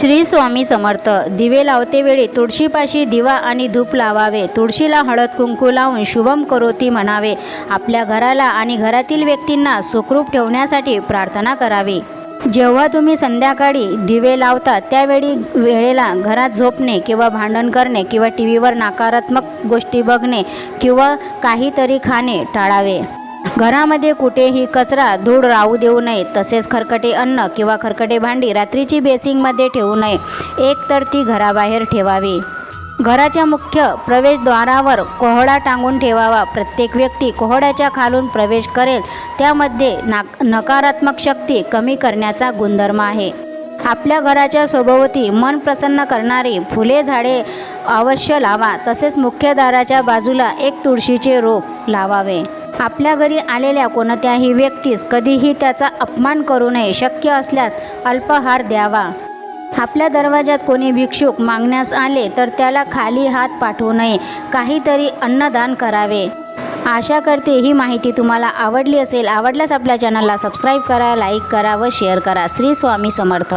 श्री स्वामी समर्थ. दिवे लावते वेळी तुळशीपाशी दिवा आणि धूप लावावे. तुळशीला हळद कुंकू लावून शुभम करोती म्हणावे. आपल्या घराला आणि घरातील व्यक्तींना सुखरूप ठेवण्यासाठी प्रार्थना करावी. जेव्हा तुम्ही संध्याकाळी दिवे लावता त्यावेळी वेळेला घरात झोपणे किंवा भांडण करणे किंवा टी व्हीवर नकारात्मक गोष्टी बघणे किंवा काहीतरी खाणे टाळावे. घरामध्ये कुठेही कचरा धूळ राहू देऊ नये तसेच खरकटे अन्न किंवा खरकटे भांडी रात्रीची बेसिंगमध्ये ठेवू नये. एक तर ती घराबाहेर ठेवावी. घराच्या मुख्य प्रवेशद्वारावर कोहळा टांगून ठेवावा. प्रत्येक व्यक्ती कोहळ्याच्या खालून प्रवेश करेल. त्यामध्ये नाक नकारात्मक शक्ती कमी करण्याचा गुणधर्म आहे. आपल्या घराच्या सभोवती मन प्रसन्न करणारी फुले झाडे अवश्य लावा. तसेच मुख्य दाराच्या बाजूला एक तुळशीचे रोप लावावे. आपल्या घरी आलेल्या कोणत्याही व्यक्तीस कधीही त्याचा अपमान करू नये शक्य असल्यास अल्पहार द्यावा. आपल्या दरवाज्यात कोणी भिक्षुक मागण्यास आले तर त्याला खाली हात पाठवू नये काहीतरी अन्नदान करावे. आशा करते ही माहिती तुम्हाला आवडली असेल. आवडल्यास आपल्या चॅनलला सबस्क्राईब करा लाईक करा व शेअर करा. श्री स्वामी समर्थ.